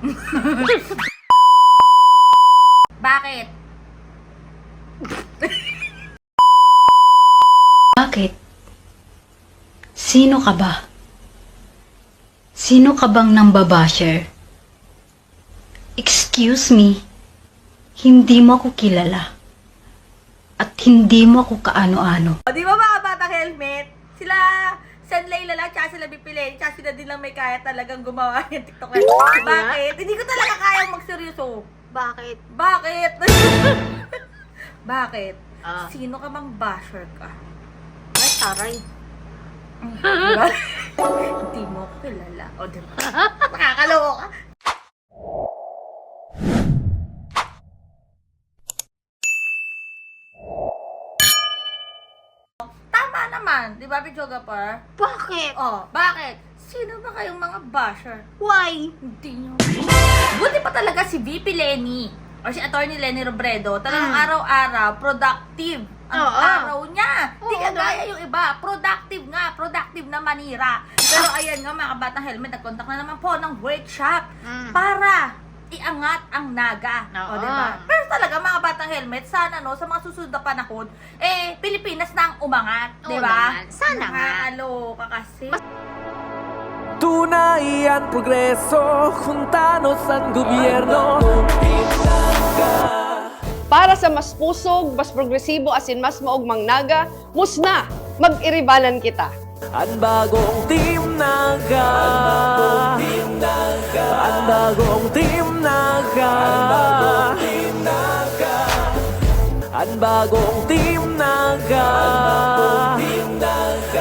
Bakit? Bakit? Sino ka ba? Sino ka bang nambabasher? Excuse me, hindi mo ako kilala. At hindi mo ako kaano-ano. O, di ba mga batang helmet? Sila, San Layla lang, tsaka sila Bipilay, tsaka sila din lang may kaya talagang gumawa ng TikTok. Bakit? Hindi ko talaga kayang magseryoso. Bakit? Bakit? Bakit? Ah. Sino ka bang basher ka? Ay, taray. Diba? Hindi mo kilala. O, diba? Nakakaloka ka. Tama naman, di ba, Bijoga Bakit? Oh, bakit? Sino ba kayong mga basher? Why? Hindi nyo. Buti pa talaga si VP Lenny or si Attorney Lenny Robredo, talagang Mm. araw-araw, productive ang Oo. araw niya. Hindi Oo, kagaya yung iba. Productive nga, productive na manira. Pero ayan nga mga kabatang helmet, nagkontak na naman po ng workshop Mm. para iangat ang naga. O, Oo. diba? Pero talaga mga batang helmet, sana no, sa mga susunod na panahon, eh, Pilipinas na ang umangat. Di ba? Sana nga. Nakakaloka kasi. Tunay ang progreso Juntanos ang gobyerno Para sa mas pusog, mas progresibo asin mas maugmang naga, musna, mag-iribanan kita. Ang bagong Team Naga Ang bagong Team Naga Ang bagong Team Naga Ang bagong Team Naga.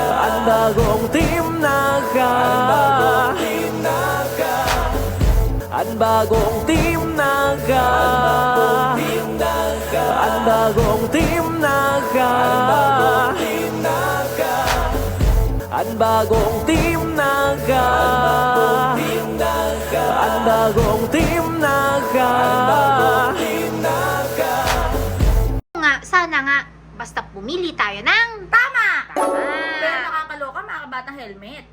Ang bagong Team Naga. Ang bagong Team Naga. Ang bagong Team Naga. Ang bagong Team Naga Nga, sana nga. Basta pumili tayo ng... Tama! Pero Tama. nakakaloka mga kabatang helmet.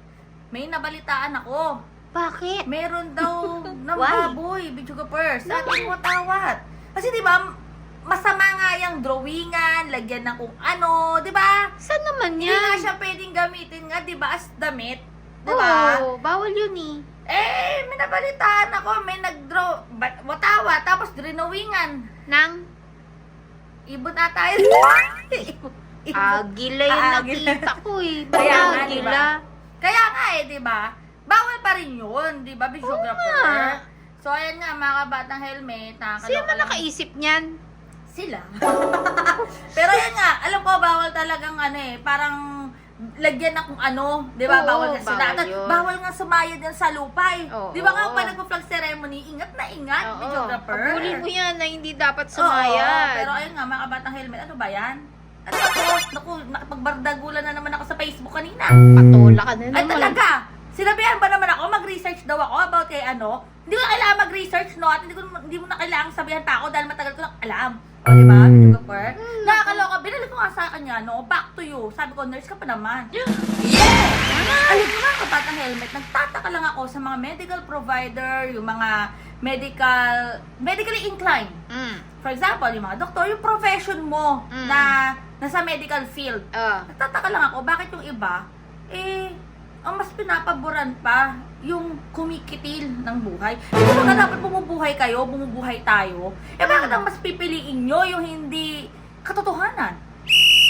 May nabalitaan ako. Bakit? Meron daw ng Why? baboy, Purse, sa ating watawat. Kasi di ba, masama nga yung drawingan, lagyan ng kung ano, di ba? Saan naman Hindi nga yan? siya pwedeng gamitin nga, di ba, as damit. Di ba? Oo, bawal yun eh. Eh, may nabalitaan ako, may nag-draw, ba- watawa, tapos drawingan. Nang Ibon na tayo. agila yung Agila. nakita ko eh. Kaya nga, di agila? ba? Kaya nga eh, di ba? Bawal pa rin yun, di ba, videographer? nga. So, ayan nga, mga kabatang helmet, nakakaloka Sino ba lang. nakaisip niyan? Sila. Pero yan nga, alam ko, bawal talagang ano eh, parang lagyan na kung ano, di ba? Oo, bawal nga bawal yun. Bawal nga sumayad yan sa lupa eh. Oo. Di ba nga, pag nagpa-flag ceremony, ingat na ingat, videographer. Habulin mo yan na hindi dapat Oo, sumayad. pero ayun nga, mga kabatang helmet, ano ba yan? At ako, naku, nakapagbardagulan na naman ako sa Facebook kanina. Patola ka na Ay naman. talaga! Sinabihan ba naman ako, mag-research daw ako about kay ano? Hindi ko na kailangan mag-research, no? At hindi, ko, hindi mo na kailangan sabihan pa ako dahil matagal ko lang alam. O, di ba? Mm. Super. Nakakaloka. Sa kanya, no? Back to you. Sabi ko, nurse ka pa naman. Yeah! Alam mo nga, kabatang helmet, nagtataka lang ako sa mga medical provider, yung mga medical, medically inclined. Mm. For example, yung mga doktor, yung profession mo Mm. na nasa medical field. Ah. Nagtataka lang ako, bakit yung iba, eh, ang mas pinapaboran pa yung kumikitil ng buhay. Di ba dapat bumubuhay kayo, bumubuhay tayo? Eh bakit ang mas pipiliin nyo yung hindi katotohanan?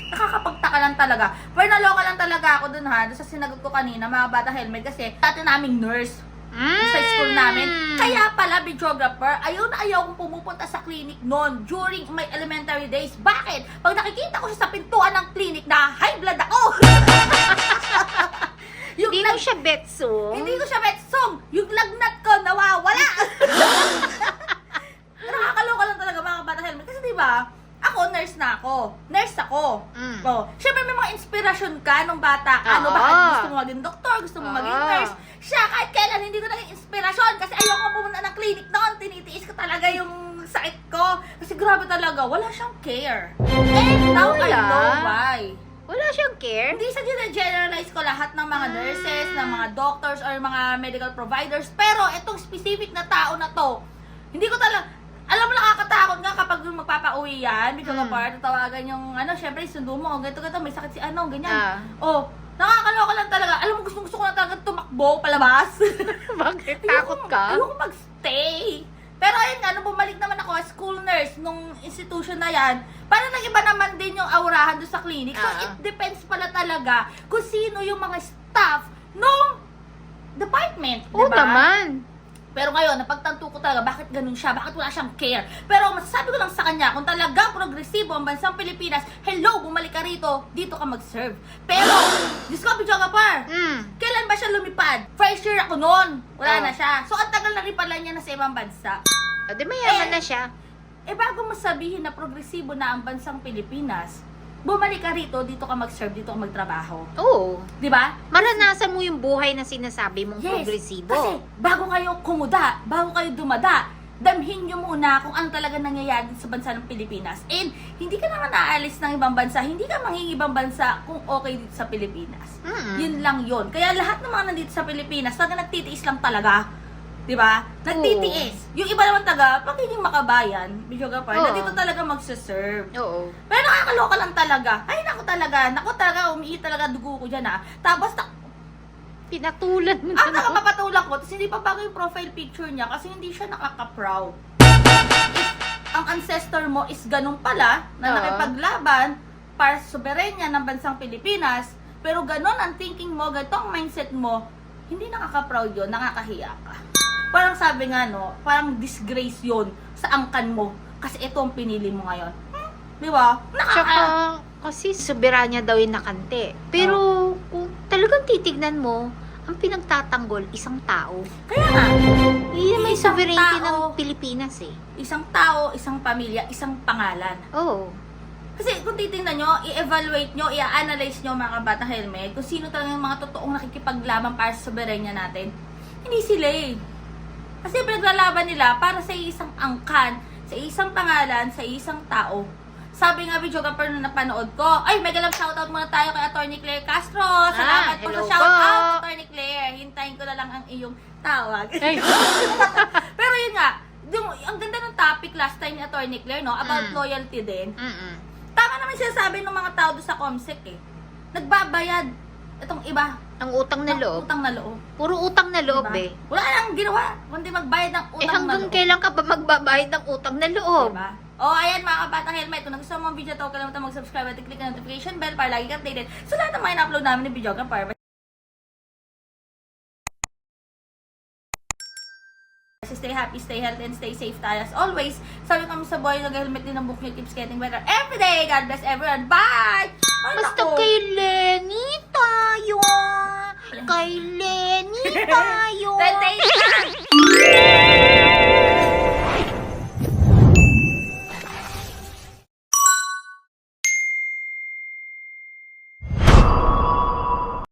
Nakakapagtaka lang talaga. Pero naloka lang talaga ako dun ha, dun sa sinagot ko kanina, mga bata helmet, kasi dati naming nurse Mm. sa school namin. Kaya pala, videographer, ayaw na ayaw kong pumupunta sa clinic noon during my elementary days. Bakit? Pag nakikita ko siya sa pintuan ng clinic na high blood ako. Hindi mo siya betso. hindi ko siya betsong. Yung lagnat ko nawawala. Nakakaloka lang talaga mga bata helmet. Kasi di ba, ako nurse na ako. Nurse ako. Mm. Oh, syempre may mga inspirasyon ka nung bata ka. Ano, Oo. bakit gusto mo maging doktor, gusto mo maging Oo. nurse. Siya, kahit kailan, hindi ko naging inspirasyon kasi ayoko pumunta ng clinic noon. Tinitiis ko talaga yung sakit ko. Kasi grabe talaga, wala siyang care. And now I Wala. know why. Wala siyang care. Hindi sa generalize ko lahat ng mga nurses, ng mga doctors, or mga medical providers. Pero itong specific na tao na to. Hindi ko talaga, alam mo nakakatakot nga kapag yung magpapauwi yan, medyo Mm. kapar, tatawagan yung ano, syempre sundo mo, ganito ganito, may sakit si ano, ganyan. Ah. Oh, nakakaloka lang talaga. Alam mo, gusto, gusto ko na talaga tumakbo palabas. Bakit? Takot ka? Ayoko magstay. Pero ayun nga, nung bumalik naman ako as school nurse nung institution na yan, parang nag-iba naman din yung aurahan doon sa clinic. So, Ah. it depends pala talaga kung sino yung mga staff nung department, Oo di ba? naman. Pero ngayon, napagtanto ko talaga, bakit ganun siya? Bakit wala siyang care? Pero masasabi ko lang sa kanya, kung talagang progresibo ang bansang Pilipinas, hello, bumalik ka rito, dito ka mag-serve. Pero, Diyos ko, Bidyo Par, Mm. kailan ba siya lumipad? First year ako noon. Wala Oh. na siya. So, ang tagal na rin pala niya na sa ibang bansa. O, di mayaman Eh. na siya. Eh, bago mo sabihin na progresibo na ang bansang Pilipinas, bumalik ka rito, dito ka mag-serve, dito ka magtrabaho. Oo. Di ba? Maranasan mo yung buhay na sinasabi mong progresibo. Kasi, bago kayo kumuda, bago kayo dumada, damhin nyo muna kung ano talaga nangyayari sa bansa ng Pilipinas. And, hindi ka naman aalis ng ibang bansa, hindi ka mangingibang bansa kung okay dito sa Pilipinas. Mm. Yun lang yun. Kaya lahat ng mga nandito sa Pilipinas, talaga nagtitiis lang talaga. Di ba? Nagtitiis. Yung iba naman taga, pagiging makabayan, Bidyo Gapar, Oo. na dito talaga magsaserve. Oo. Pero nakakaloka lang talaga. Ay, naku talaga. Naku talaga, umiit talaga dugo ko dyan ah. Tapos, na, Pinatulan mo ang na. nakapapatulak ko, tapos hindi pa bago yung profile picture niya kasi hindi siya nakaka-proud. If ang ancestor mo is ganun pala, na Oo. nakipaglaban para sa soberenya ng bansang Pilipinas, pero ganun ang thinking mo, ganitong mindset mo, hindi nakaka-proud yun, nakakahiya ka. Parang sabi nga no, parang disgrace yun sa angkan mo kasi ito ang pinili mo ngayon. Hmm? Di ba? Nakaka- Tsaka, kasi soberanya daw yung nakante. Pero, kung talagang titignan mo, ang pinagtatanggol, isang tao. Kaya nga, naman yung Isang sovereignty ng tao. Pilipinas eh. isang tao, isang pamilya, isang pangalan. Oo. Kasi kung titingnan nyo, i-evaluate nyo, i-analyze nyo mga kabatang helmet, kung sino talaga yung mga totoong nakikipaglaban para sa soberenya natin, hindi sila eh. Kasi pinaglalaban nila para sa isang angkan, sa isang pangalan, sa isang tao. Sabi nga video kapag nung napanood ko, ay, may galang shoutout muna tayo kay Attorney Claire Castro. Salamat po sa shoutout, po. Attorney Claire. Hintayin ko na lang ang iyong tawag. Pero yun nga, yung, ang ganda ng topic last time ni Attorney Claire, no? About Mm. loyalty din. Mm-mm. Tama naman sinasabi ng mga tao doon sa Comsec eh. Nagbabayad itong iba Ang utang na ng loob. utang na loob. Puro utang na loob Diba? eh. Wala nang ginawa, kundi magbayad ng Eh utang na hanggang loob. kailan ka ba magbabayad ng utang na loob? Diba? O, ayan mga kabatang helmet. Kung nagustuhan mo ang video to, kalimutan mag-subscribe at i-click ang notification bell para lagi ka updated sa lahat ng mga in-upload namin ni Videoga para Stay happy, stay healthy, and stay safe tayo as always. Sabi kami sa boy, nag-helmet din ang book niyo keeps getting better every day. God bless everyone. Bye! Ay, Basta kay Lenny tayo. Kay Lenny tayo. Temptation!